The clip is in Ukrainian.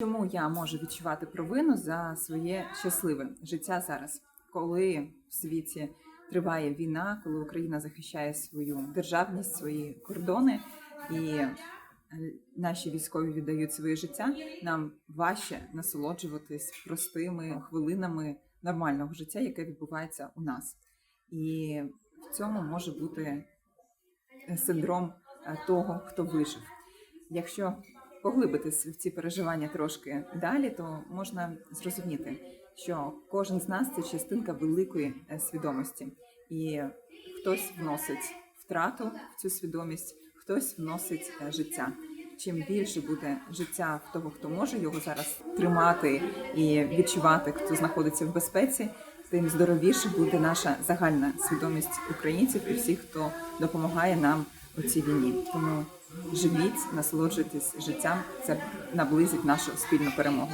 Чому я можу відчувати провину за своє щасливе життя зараз, коли в світі триває війна, коли Україна захищає свою державність, свої кордони, і е, наші військові віддають своє життя, нам важче насолоджуватись простими хвилинами нормального життя, яке відбувається у нас. І в цьому може бути е, синдром е, того, хто вижив. Якщо поглибитись в ці переживання трошки далі, то можна зрозуміти, що кожен з нас це частинка великої е, свідомості, і хтось вносить втрату в цю свідомість, хтось вносить е, життя. Чим більше буде життя в того, хто може його зараз тримати і відчувати, хто знаходиться в безпеці, тим здоровіше буде наша загальна свідомість українців і всіх, хто допомагає нам у цій війні. Тому живіть, насолоджуйтесь життям. Це наблизить нашу спільну перемогу.